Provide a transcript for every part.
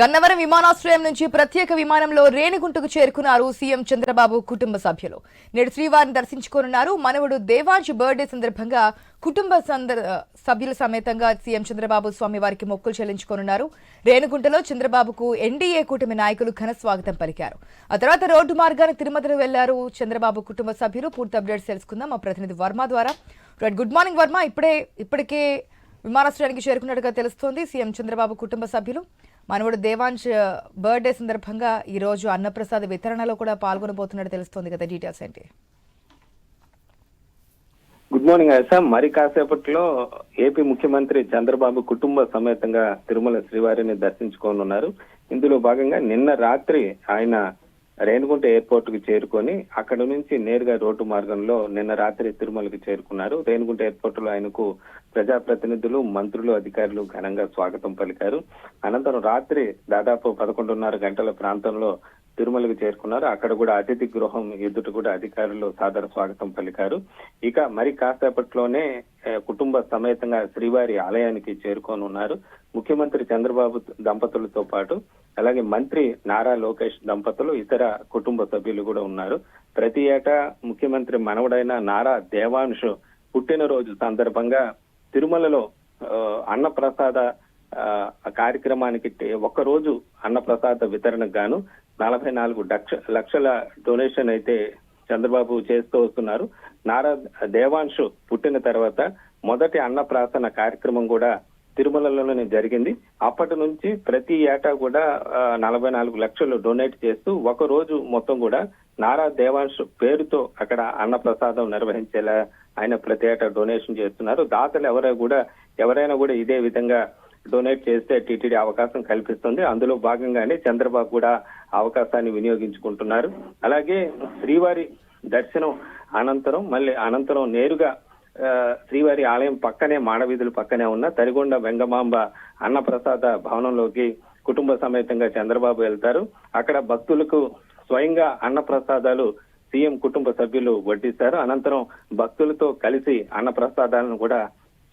గన్నవరం విమానాశ్రయం నుంచి ప్రత్యేక విమానంలో రేణిగుంటకు చేరుకున్నారు సీఎం చంద్రబాబు కుటుంబ సభ్యులు. నేడు శ్రీవారిని దర్శించుకోనున్నారు. మనవడు దేవాంశ్ బర్త్డే సందర్భంగా కుటుంబ సభ్యుల సమేతంగా సీఎం చంద్రబాబు స్వామి వారికి మొక్కులు చెల్లించుకోనున్నారు. రేణిగుంటలో చంద్రబాబుకు ఎన్డీఏ కూటమి నాయకులు ఘన స్వాగతం పలికారు. ఆ తర్వాత రోడ్డు మార్గాన్ని తిరుమలకు వెళ్ళారు చంద్రబాబు కుటుంబ సభ్యులు. పూర్తి అప్డేట్స్ తెలుసుకుందాం. మా ప్రతినిధి వర్మ ద్వారా. Good morning Varma. ఇప్పుడే ఇప్పటికే విమానాశ్రయానికి చేరుకున్నట్టుగా తెలుస్తోంది సీఎం చంద్రబాబు కుటుంబ సభ్యులు. మనవడు దేవాంశ్ uh, బర్త్డే సందర్భంగా ఈ రోజు అన్నప్రసాద్ వితరణలో కూడా పాల్గొనబోతున్నట్టు తెలుస్తోంది కదా డీటెయిల్స్ ఏంటి? గుడ్ మార్నింగ్ ఆశా మరి కాసేపట్లో ఏపీ ముఖ్యమంత్రి చంద్రబాబు కుటుంబ సమేతంగా తిరుమల శ్రీవారిని దర్శించుకోనున్నారు. ఇందులో భాగంగా నిన్న రాత్రి ఆయన రేణుగుంట ఎయిర్పోర్ట్కి చేరుకొని అక్కడ నుంచి నేరుగా రోడ్డు మార్గంలో నిన్న రాత్రి తిరుమలకి చేరుకున్నారు. రేణుగుంట ఎయిర్పోర్ట్లో ఆయనకు ప్రజాప్రతినిధులు మంత్రులు అధికారులు ఘనంగా స్వాగతం పలికారు. అనంతరం రాత్రి దాదాపు పదకొండున్నర గంటల ప్రాంతంలో తిరుమలకు చేరుకున్నారు. అక్కడ కూడా అతిథి గృహం ఎదుట కూడా అధికారులు సాదర స్వాగతం పలికారు. ఇక మరి కాసేపట్లోనే కుటుంబ సమేతంగా శ్రీవారి ఆలయానికి చేరుకోనున్నారు. ముఖ్యమంత్రి చంద్రబాబు దంపతులతో పాటు అలాగే మంత్రి నారా లోకేష్ దంపతులు ఇతర కుటుంబ సభ్యులు కూడా ఉన్నారు. ప్రతి ఏటా ముఖ్యమంత్రి మనవడైన నారా దేవాంశ్ పుట్టినరోజు సందర్భంగా తిరుమలలో ఆ, అన్నప్రసాద ఆ, కార్యక్రమానికి టే- ఒక్కరోజు అన్నప్రసాద వితరణకు గాను నలభై నాలుగు లక్ష లక్షల డొనేషన్ అయితే చంద్రబాబు చేస్తూ వస్తున్నారు. నారా దేవాంశు పుట్టిన తర్వాత మొదటి అన్నప్రాసన కార్యక్రమం కూడా తిరుమలలోనే జరిగింది. అప్పటి నుంచి ప్రతి ఏటా కూడా నలభై నాలుగు లక్షలు డొనేట్ చేస్తూ ఒక రోజు మొత్తం కూడా నారా దేవాంశ్ పేరుతో అక్కడ అన్నప్రసాదం నిర్వహించేలా ఆయన ప్రతి ఏటా డొనేషన్ చేస్తున్నారు. దాతలు ఎవరైనా కూడా ఎవరైనా కూడా ఇదే విధంగా డొనేట్ చేస్తే టీటీడీ అవకాశం కల్పిస్తుంది. అందులో భాగంగానే చంద్రబాబు కూడా అవకాశాన్ని వినియోగించుకుంటున్నారు. అలాగే శ్రీవారి దర్శనం అనంతరం మళ్ళీ అనంతరం నేరుగా ఆ, శ్రీవారి ఆలయం పక్కనే మాడవీధుల పక్కనే ఉన్న తరిగొండ వెంగమాంబ అన్నప్రసాద భవనంలోకి కుటుంబ సమేతంగా చంద్రబాబు వెళ్తారు. అక్కడ భక్తులకు స్వయంగా అన్నప్రసాదాలు సీఎం కుటుంబ సభ్యులు వడ్డిస్తారు. అనంతరం భక్తులతో కలిసి అన్నప్రసాదాలను కూడా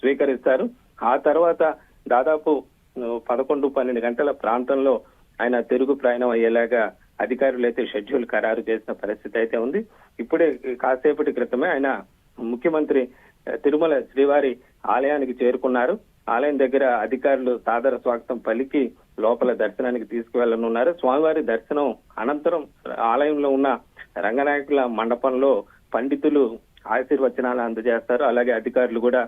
స్వీకరిస్తారు. ఆ తర్వాత దాదాపు పదకొండు పన్నెండు గంటల ప్రాంతంలో ఆయన తిరుగు ప్రయాణం అయ్యేలాగా అధికారులు అయితే షెడ్యూల్ ఖరారు చేసిన పరిస్థితి అయితే ఉంది. ఇప్పుడే కాసేపటి క్రితమే ఆయన ముఖ్యమంత్రి తిరుమల శ్రీవారి ఆలయానికి చేరుకున్నారు. ఆలయం దగ్గర అధికారులు సాదర స్వాగతం పలికి లోపల దర్శనానికి తీసుకువెళ్ళనున్నారు స్వామివారి దర్శనం అనంతరం ఆలయంలో ఉన్న రంగనాయకుల మండపంలో పండితులు ఆశీర్వచనాలు అందజేస్తారు. అలాగే అధికారులు కూడా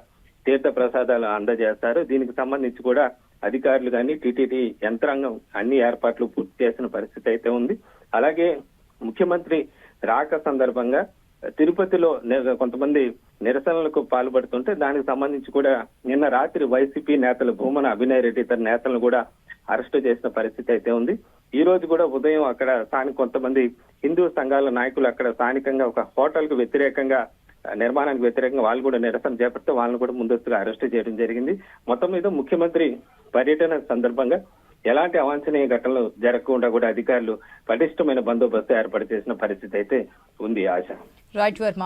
తీర్థ ప్రసాదాలు అందజేస్తారు. దీనికి సంబంధించి కూడా అధికారులు కానీ టీటీడీ యంత్రాంగం అన్ని ఏర్పాట్లు పూర్తి చేసిన పరిస్థితి అయితే ఉంది. అలాగే ముఖ్యమంత్రి రాక సందర్భంగా తిరుపతిలో ని- కొంతమంది నిరసనలకు పాల్పడుతుంటే దానికి సంబంధించి కూడా నిన్న రాత్రి వైసీపీ నేతలు భూమన అభినయ్ రెడ్డి ఇతర నేతలను కూడా అరెస్టు చేసిన పరిస్థితి అయితే ఉంది. ఈ రోజు కూడా ఉదయం అక్కడ స్థానిక కొంతమంది హిందూ సంఘాల నాయకులు అక్కడ స్థానికంగా ఒక హోటల్కు వ్యతిరేకంగా నిర్మాణానికి వ్యతిరేకంగా వాళ్ళు కూడా నిరసన చేపడితే వాళ్ళని కూడా ముందస్తుగా అరెస్ట్ చేయడం జరిగింది. మొత్తం మీద ముఖ్యమంత్రి పర్యటన సందర్భంగా ఎలాంటి అవాంఛనీయ ఘటనలు జరగకుండా కూడా అధికారులు పటిష్టమైన బందోబస్తు ఏర్పాటు చేసిన పరిస్థితి అయితే ఉంది ఆశ. రైట్ వర్మ.